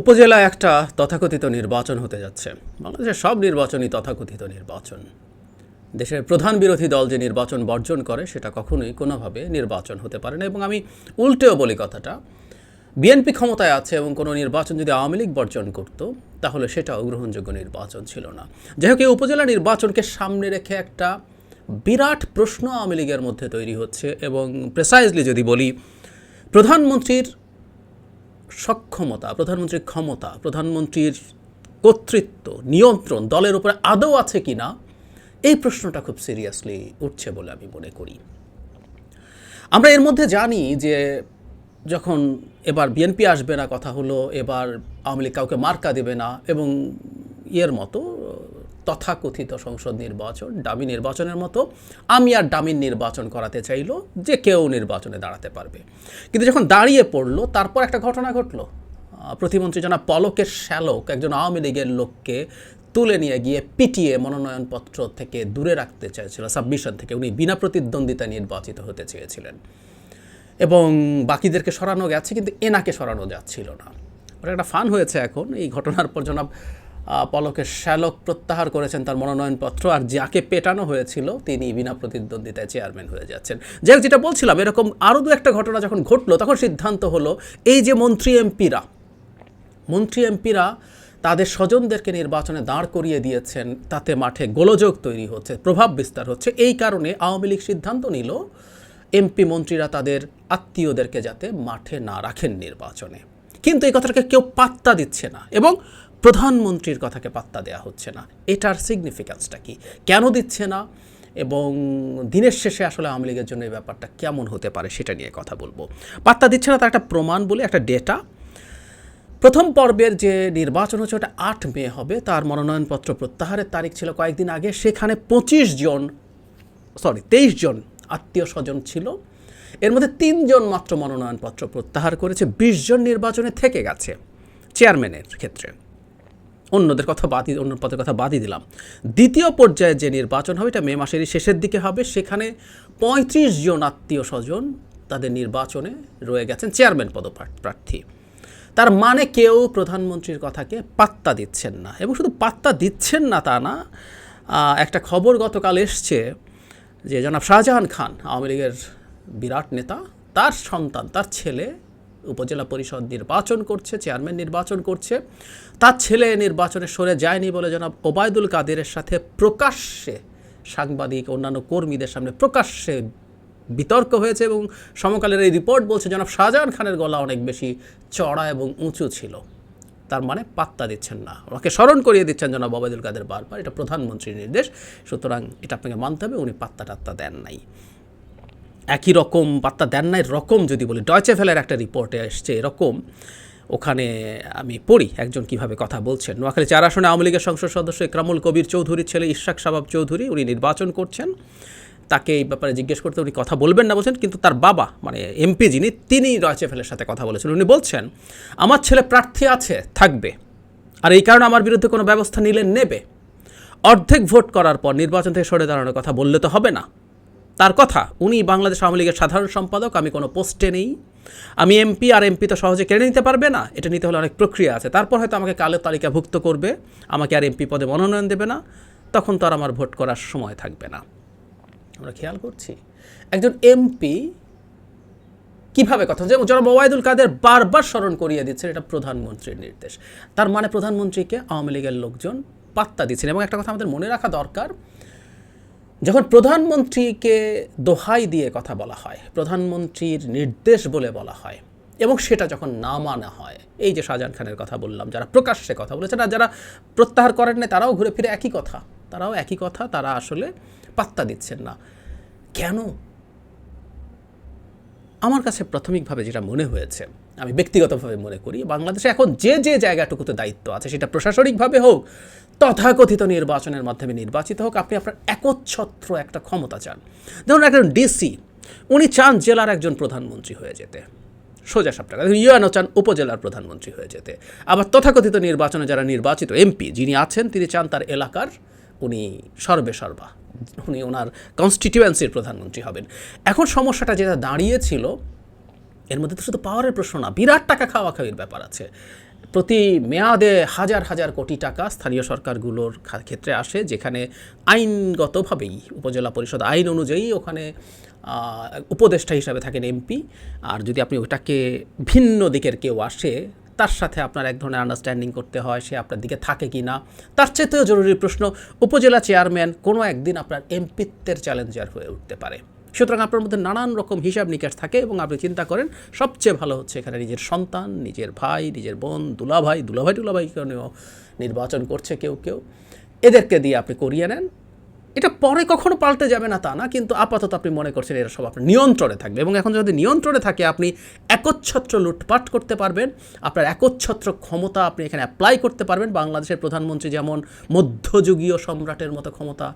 উপজেলা একটা তথাকথিত নির্বাচন হতে যাচ্ছে। বাংলাদেশের সব নির্বাচনই তথাকথিত নির্বাচন। দেশের প্রধান বিরোধী দল যে নির্বাচন বর্জন করে, সেটা কখনোই কোনোভাবে নির্বাচন হতে পারে না। এবং আমি উল্টেও বলি কথাটা, বিএনপি ক্ষমতায় আছে এবং কোনো নির্বাচন যদি আওয়ামী লীগ বর্জন করত, তাহলে সেটাও গ্রহণযোগ্য নির্বাচন ছিল না। যাই হোক, এই উপজেলা নির্বাচনকে সামনে রেখে একটা বিরাট প্রশ্ন আওয়ামী লীগের মধ্যে তৈরি হচ্ছে এবং প্রেসাইজলি যদি বলি, প্রধানমন্ত্রীর সক্ষমতা, প্রধানমন্ত্রীর ক্ষমতা, প্রধানমন্ত্রীর কর্তৃত্ব, নিয়ন্ত্রণ, দলের উপরে আদৌ আছে কি না, এই প্রশ্নটা খুব সিরিয়াসলি উঠছে বলে আমি মনে করি। আমরা এর মধ্যে জানি যে যখন এবার বিএনপি আসবে না, কথা হলো এবার আওয়ামী লীগ কাউকে মার্কা দেবে না এবং ইয়ের মতো তথাকথিত সংসদ নির্বাচন ডামি নির্বাচনের মতো আমি আর ডামির নির্বাচন করাতে চাইলো যে কেউ নির্বাচনে দাঁড়াতে পারবে। কিন্তু যখন দাঁড়িয়ে পড়ল, তারপর একটা ঘটনা ঘটলো। প্রতিমন্ত্রী জনাব পলকের শ্যালক একজন আওয়ামী লীগের লোককে তুলে নিয়ে গিয়ে পিটিয়ে মনোনয়নপত্র থেকে দূরে রাখতে চেয়েছিল সাবমিশন থেকে। উনি বিনা প্রতিদ্বন্দ্বিতা নির্বাচিত হতে চেয়েছিলেন। এবং বাকিদেরকে সরানো গেছে, কিন্তু এনাকে সরানো যাচ্ছিল না। ওটা একটা ফান হয়েছে এখন। এই ঘটনার পর জনাব পলকের শ্যালক প্রত্যাহার করেছেন তার মনোনয়নপত্র আর যাকে পেটানো হয়েছিল তিনি বিনা প্রতিদ্বন্দ্বিতায় চেয়ারম্যান হয়ে যাচ্ছেন। যাই যেটা বলছিলাম, এরকম আরও দু একটা ঘটনা যখন ঘটলো, তখন সিদ্ধান্ত হলো এই যে মন্ত্রী এমপিরা মন্ত্রী এমপিরা তাদের স্বজনদেরকে নির্বাচনে দাঁড় করিয়ে দিয়েছেন, তাতে মাঠে গোলযোগ তৈরি হচ্ছে, প্রভাব বিস্তার হচ্ছে। এই কারণে আওয়ামী লীগ সিদ্ধান্ত নিল এমপি মন্ত্রীরা তাদের আত্মীয়দেরকে যাতে মাঠে না রাখেন নির্বাচনে। কিন্তু এই কথাটাকে কেউ পাত্তা দিচ্ছে না। এবং প্রধানমন্ত্রীর কথাকে পাত্তা দেওয়া হচ্ছে না। এটার সিগনিফিক্যান্সটা কি? কেন দিচ্ছে না? এবং দিনের শেষে আসলে আওয়ামী লীগের জন্য এই ব্যাপারটা কেমন হতে পারে সেটা নিয়ে কথা বলব। পাত্তা দিচ্ছে না, তার একটা প্রমাণ বলে, একটা ডেটা প্রথম পর্বের যে নির্বাচন হচ্ছে, ওটা আট মে হবে। তার মনোনয়নপত্র প্রত্যাহারের তারিখ ছিল কয়েকদিন আগে। সেখানে পঁচিশ জন সরি তেইশ জন আত্মীয় স্বজন ছিল। এর মধ্যে তিনজন মাত্র মনোনয়নপত্র প্রত্যাহার করেছে। বিশ জন নির্বাচনে থেকে গেছে চেয়ারম্যানের ক্ষেত্রে। অন্যদের কথা বাদই, অন্য পদের কথা বাদই দিলাম। দ্বিতীয় পর্যায়ে যে নির্বাচন হবে, এটা মে মাসেরই শেষের দিকে হবে। সেখানে পঁয়ত্রিশ জন আত্মীয় স্বজন তাদের নির্বাচনে রয়ে গেছেন চেয়ারম্যান পদপ্রার্থী। তার মানে কেউ প্রধানমন্ত্রীর কথাকে পাত্তা দিচ্ছেন না। এবং শুধু পাত্তা দিচ্ছেন না তা না একটা খবর গতকাল এসছে যে জনাব শাহজাহান খান, আওয়ামী লীগের বিরাট নেতা, তার সন্তান, তার ছেলে উপজেলা পরিষদ নির্বাচন করছে, চেয়ারম্যান নির্বাচন করছে। তার ছেলে নির্বাচনে সরে যায়নি বলে জনাব ওবায়দুল কাদেরের সাথে প্রকাশ্যে সাংবাদিক, অন্যান্য কর্মীদের সামনে প্রকাশ্যে বিতর্ক হয়েছে এবং সমকালের এই রিপোর্ট বলছে জনাব শাহজাহান খানের গলা অনেক বেশি চড়া এবং উঁচু ছিল। তার মানে পাত্তা দিচ্ছেন না। ওনাকে স্মরণ করিয়ে দিচ্ছেন জনাব ওবায়দুল কাদের বারবার। এটা প্রধানমন্ত্রীর নির্দেশ। সুতরাং এটা আপনাকে মানতে হবে, উনি পাত্তা টাত্তা দেন নাই। একই রকম বার্তা দেন নাই, রকম যদি বলি। ডয়চে ফেলের একটা রিপোর্টে এসছে এরকম। ওখানে আমি পড়ি একজন কীভাবে কথা বলছেন। নোয়াখালী চার আসনে আওয়ামী লীগের সংসদ সদস্য ইকরামুল কবির চৌধুরীর ছেলে ইশাক শাবাব চৌধুরী, উনি নির্বাচন করছেন। তাকে এই ব্যাপারে জিজ্ঞেস করতে উনি কথা বলবেন না বলছেন, কিন্তু তার বাবা মানে এমপি যিনি, তিনি রয়চে ফেলের সাথে কথা বলেছেন। উনি বলছেন, আমার ছেলে প্রার্থী আছে, থাকবে। আর এই কারণে আমার বিরুদ্ধে কোনো ব্যবস্থা নিলে নেবে। অর্ধেক ভোট করার পর নির্বাচন থেকে সরে দাঁড়ানোর কথা বললে তো হবে না। তার কথা। উনি বাংলাদেশ আওয়ামী লীগের সাধারণ সম্পাদক, আমি কোনো পোস্টে নেই। আমি এমপি আর এমপি তো সহজে কেড়ে নিতে পারবে না, এটা নিতে হলে অনেক প্রক্রিয়া আছে। তারপর হয়তো আমাকে কালো তালিকাভুক্ত করবে, আমাকে আর এমপি পদে মনোনয়ন দেবে না, তখন তো আর আমার ভোট করার সময় থাকবে না। আমরা খেয়াল করছি, একজন এমপি কীভাবে কথা যেমন যারা ওবায়দুল কাদের বারবার স্মরণ করিয়ে দিচ্ছেন, এটা প্রধানমন্ত্রীর নির্দেশ। তার মানে প্রধানমন্ত্রীকে আওয়ামী লীগের লোকজন পাত্তা দিচ্ছেন। এবং একটা কথা আমাদের মনে রাখা দরকার যখন প্রধানমন্ত্রীকে দোহাই দিয়ে কথা বলা হয়, প্রধানমন্ত্রীর নির্দেশ বলে বলা হয়, এবং সেটা যখন না মানা হয়, এই যে শাহজাহান খানের কথা বললাম, যারা প্রকাশ্যে কথা বলেছেন আর যারা প্রত্যাহার করেন না তারাও ঘুরে ফিরে একই কথা, তারাও একই কথা, তারা আসলে পাত্তা দিচ্ছেন না। কেন? আমার কাছে প্রাথমিকভাবে যেটা মনে হয়েছে আমি ব্যক্তিগতভাবে মনে করি বাংলাদেশে এখন যে যে জায়গাটুকুতে দায়িত্ব আছে সেটা প্রশাসনিকভাবে হোক, তথাকথিত নির্বাচনের মাধ্যমে নির্বাচিত হোক, আপনি আপনার একচ্ছত্র একটা ক্ষমতা চান। ধরুন একজন ডিসি উনি চান জেলার একজন প্রধানমন্ত্রী হয়ে যেতে। সোজা সাপ টাকা ইউএনও চান, উপজেলার প্রধানমন্ত্রী হয়ে যেতে। আবার তথাকথিত নির্বাচনে যারা নির্বাচিত এমপি যিনি আছেন, তিনি চান তার এলাকার উনি সর্বে সর্বা, উনি ওনার কনস্টিটিউয়েন্সির প্রধানমন্ত্রী হবেন। এখন সমস্যাটা যেটা দাঁড়িয়েছিল এর মধ্যে তো শুধু পাওয়ারের প্রশ্ন না, বিরাট টাকা খাওয়া খাওয়ির ব্যাপার আছে। প্রতি মেয়াদে হাজার হাজার কোটি টাকা স্থানীয় সরকারগুলোর ক্ষেত্রে আসে, যেখানে আইনগতভাবেই, উপজেলা পরিষদ আইন অনুযায়ী ওখানে উপদেষ্টা হিসাবে থাকেন এমপি। আর যদি আপনি ওটাকে ভিন্ন দিকের কেউ আসে, তার সাথে আপনার এক ধরনের আন্ডারস্ট্যান্ডিং করতে হয়, সে আপনার দিকে থাকে কি না তার চেয়েতেও জরুরি প্রশ্ন, উপজেলা চেয়ারম্যান কোনো একদিন আপনার এমপিত্বের চ্যালেঞ্জার হয়ে উঠতে পারে। সুতরাং আপনার মধ্যে নানান রকম হিসাব নিকাশ থাকে এবং আপনি চিন্তা করেন, সবচেয়ে ভালো হচ্ছে এখানে নিজের সন্তান, নিজের ভাই, নিজের বোন, দুলাভাই দুলাভাই টুলাভাই কেউ নির্বাচন করছে কেউ কেউ? এদেরকে দিয়ে আপনি করিয়ে নেন। এটা পরে কখনো পাল্টে যাবে না তা না, কিন্তু আপাতত আপনি মনে করছেন এরা সব আপনার নিয়ন্ত্রণে থাকবে এবং এখন যদি নিয়ন্ত্রণে থাকে, আপনি একচ্ছত্র লুটপাট করতে পারবেন, আপনার একচ্ছত্র ক্ষমতা আপনি এখানে অ্যাপ্লাই করতে পারবেন। বাংলাদেশের প্রধানমন্ত্রী যেমন মধ্যযুগীয় সম্রাটের মতো ক্ষমতা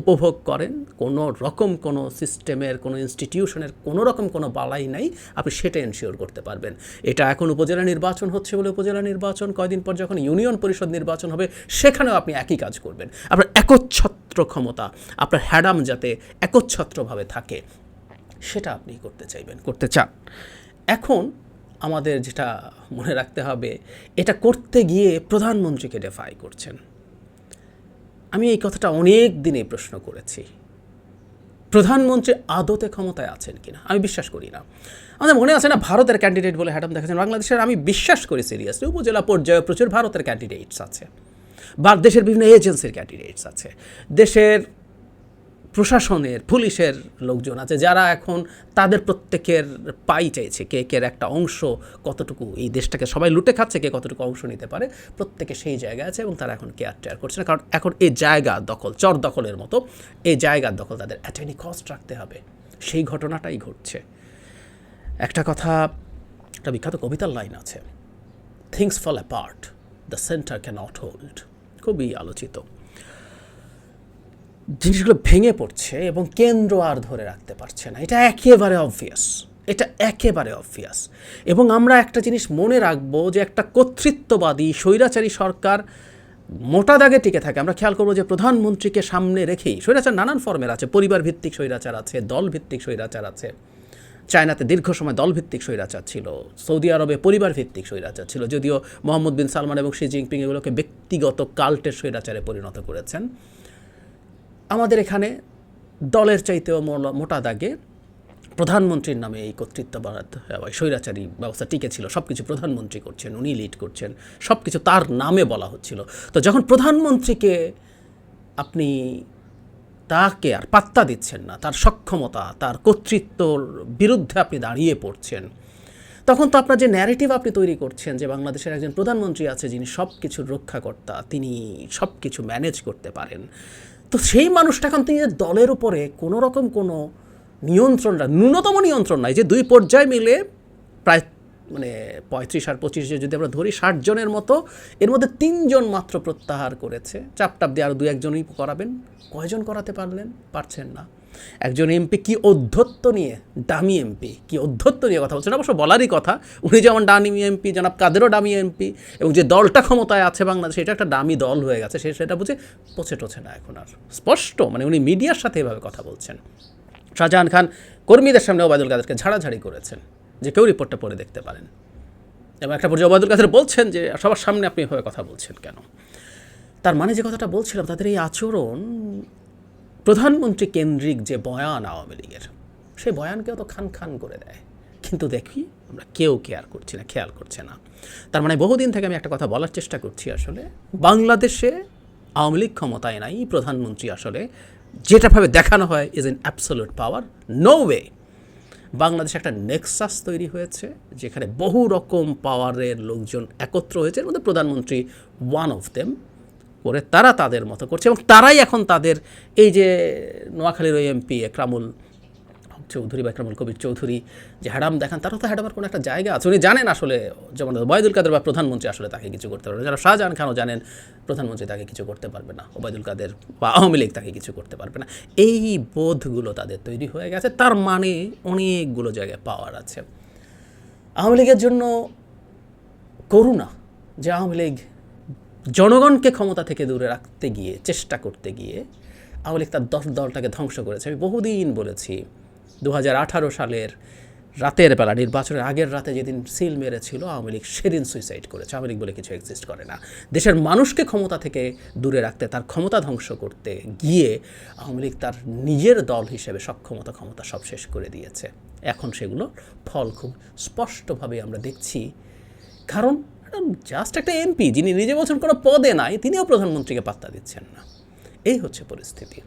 উপভোগ করেন, কোনো রকম কোনো সিস্টেমের, কোনো ইনস্টিটিউশনের কোনো রকম কোনো বালাই নাই, আপনি সেটা এনশিওর করতে পারবেন। এটা এখন উপজেলা নির্বাচন হচ্ছে বলে উপজেলা নির্বাচন কয়দিন পর যখন ইউনিয়ন পরিষদ নির্বাচন হবে, সেখানেও আপনি একই কাজ করবেন। আপনার একচ্ছত্র ক্ষমতা, আপনার হ্যাডাম যাতে একচ্ছত্রভাবে থাকে, সেটা আপনি করতে চাইবেন, করতে চান। এখন আমাদের যেটা মনে রাখতে হবে, এটা করতে গিয়ে প্রধানমন্ত্রীকে ডেফাই করছেন। আমি এই কথাটা অনেক দিনে প্রশ্ন করেছি। প্রধানমন্ত্রী আদতে ক্ষমতায় আছেন কিনা? আমি বিশ্বাস করি না। আমাদের মনে আছে না, ভারতের ক্যান্ডিডেট বলে হ্যাডাম দেখাচ্ছেন বাংলাদেশের আমি বিশ্বাস করি সিরিয়াসলি উপজেলা পর্যায়ে প্রচুর ভারতের ক্যান্ডিডেটস আছে। বা দেশের বিভিন্ন এজেন্সির ক্যান্ডিডেটস আছে। দেশের প্রশাসনের, পুলিশের লোকজন আছে যারা এখন তাদের প্রত্যেকের পাই চাইছে কে কের একটা অংশ, কতটুকু এই দেশটাকে সবাই লুটে খাচ্ছে, কে কতটুকু অংশ নিতে পারে। প্রত্যেকে সেই জায়গায় আছে এবং তারা এখন কেয়ার টেয়ার করছে না। কারণ এখন এই জায়গা দখল, চর দখলের মতো এই জায়গার দখল তাদের অ্যাটেনি কস্ট রাখতে হবে। সেই ঘটনাটাই ঘটছে। একটা কথা, একটা বিখ্যাত কবিতার লাইন আছে things fall apart the centre cannot hold খুবই আলোচিত। জিনিসগুলো ভেঙে পড়ছে এবং কেন্দ্র আর ধরে রাখতে পারছে না। এটা একেবারে অবভিয়াস এটা একেবারে অবভিয়াস এবং আমরা একটা জিনিস মনে রাখব যে একটা কর্তৃত্ববাদী, স্বৈরাচারী সরকার মোটা দাগে টিকে থাকে। আমরা খেয়াল করব যে প্রধানমন্ত্রীকে সামনে রেখেই স্বৈরাচার নানান ফর্মের আছে। পরিবার ভিত্তিক স্বৈরাচার আছে দল ভিত্তিক স্বৈরাচার আছে। চায়নাতে দীর্ঘ সময় দলভিত্তিক স্বৈরাচার ছিল। সৌদি আরবে পরিবার ভিত্তিক স্বৈরাচার ছিল। যদিও মোহাম্মদ বিন সালমান এবং শি জিনপিং এগুলোকে ব্যক্তিগত কাল্টের স্বৈরাচারে পরিণত করেছেন। আমাদের এখানে দলের চাইতেও মোটা দাগে প্রধানমন্ত্রীর নামে এই কর্তৃত্ববাদ বা স্বৈরাচারী ব্যবস্থা টিকে ছিল সব কিছু প্রধানমন্ত্রী করছেন, উনি লিড করছেন সব কিছু তার নামে বলা হচ্ছিল। তো যখন প্রধানমন্ত্রীকে আপনি তাকে আর পাত্তা দিচ্ছেন না, তার সক্ষমতা, তার কর্তৃত্বর বিরুদ্ধে আপনি দাঁড়িয়ে পড়ছেন, তখন তো আপনার যে ন্যারেটিভ আপনি তৈরি করছেন যে বাংলাদেশের একজন প্রধানমন্ত্রী আছে, যিনি সব কিছুর রক্ষাকর্তা, তিনি সব কিছু ম্যানেজ করতে পারেন তো সেই মানুষটা এখন তিনি দলের উপরে কোনো রকম কোনো নিয়ন্ত্রণ ন্যূনতম নিয়ন্ত্রণ নাই, যে দুই পর্যায়ে মিলে প্রায় মানে পঁয়ত্রিশ আর পঁচিশ যদি আমরা ধরি ষাট জনের মতো, এর মধ্যে তিনজন মাত্র প্রত্যাহার করেছে। চাপটাপ দিয়ে আরও দু একজনই করাবেন। কয়জন করাতে পারলেন? পারছেন না। একজন এমপি কি অধ্যত্ব নিয়ে, দামি এমপি, কি অধ্যত্ব নিয়ে কথা বলছেন অবশ্য বলারই কথা। উনি যেমন ডামি এমপি, জনাব কাদেরও ডামি এমপি এবং যে দলটা ক্ষমতায় আছে বাংলাদেশে, এটা একটা দামি দল হয়ে গেছে, সে সেটা বুঝে পচে টছে না এখন আর। স্পষ্ট মানে উনি মিডিয়ার সাথে এভাবে কথা বলছেন। শাহজাহান খান কর্মীদের সামনে ওবায়দুল কাদেরকে ঝাড়াঝাড়ি করেছেন, যে কেউ রিপোর্টটা পড়ে দেখতে পারেন। এবং একটা পর্যায়ে ওবায়দুল কাদের বলছেন যে, সবার সামনে আপনি এভাবে কথা বলছেন কেন? তার মানে যে কথাটা বলছিলাম, তাদের এই আচরণ প্রধানমন্ত্রী কেন্দ্রিক যে বয়ান আওয়ামী লীগের, সেই বয়ানকেও তো খান খান করে দেয়। কিন্তু দেখি, আমরা কেউ কেয়ার করছি না, খেয়াল করছে না। তার মানে বহুদিন থেকে আমি একটা কথা বলার চেষ্টা করছি আসলে, বাংলাদেশে আওয়ামী লীগ ক্ষমতায় নাই, প্রধানমন্ত্রী আসলে যেটাভাবে দেখানো হয় is in absolute power no way বাংলাদেশে একটা নেক্সাস তৈরি হয়েছে, যেখানে বহু রকম পাওয়ারের লোকজন একত্র হয়েছে, এর মধ্যে প্রধানমন্ত্রী ওয়ান অফ দেম করে তারা তাদের মতো করছে এবং তারাই এখন তাদের এই যে নোয়াখালীর ওই এমপি একরামুল চৌধুরী বা একরামুল কবির চৌধুরী যে হ্যাডাম দেখান তারও তো হ্যাডামের কোনো একটা জায়গা আছে। উনি জানেন আসলে যেমন ওবায়দুল কাদের বা প্রধানমন্ত্রী আসলে তাকে কিছু করতে পারবে যারা শাহজাহান খানও জানেন, প্রধানমন্ত্রী তাকে কিছু করতে পারবে না, ওবায়দুল কাদের বা আওয়ামী লীগ তাকে কিছু করতে পারবে না। এই বোধগুলো তাদের তৈরি হয়ে গেছে। তার মানে অনেকগুলো জায়গায় পাওয়ার আছে। আওয়ামী লীগের জন্য করুণা যে আওয়ামী লীগ জনগণকে ক্ষমতা থেকে দূরে রাখতে গিয়ে, চেষ্টা করতে গিয়ে আওয়ামী লীগ তার দল, দলটাকে ধ্বংস করেছে। আমি বহুদিন বলেছি দু হাজার আঠারো সালের রাতের বেলা, নির্বাচনের আগের রাতে যেদিন সিল মেরেছিল, আওয়ামী লীগ সেদিন সুইসাইড করেছে। আওয়ামী লীগ বলে কিছু এক্সিস্ট করে না। দেশের মানুষকে ক্ষমতা থেকে দূরে রাখতে, তার ক্ষমতা ধ্বংস করতে গিয়ে আওয়ামী লীগ তার নিজের দল হিসেবে সক্ষমতা, ক্ষমতা সব শেষ করে দিয়েছে। এখন সেগুলো ফল খুব স্পষ্টভাবে আমরা দেখছি। কারণ জাস্ট একটা এমপি যিনি নিজে বছর কোনো পদে নাই, তিনিও প্রধানমন্ত্রীকে পাত্তা দিচ্ছেন না। এই হচ্ছে পরিস্থিতি।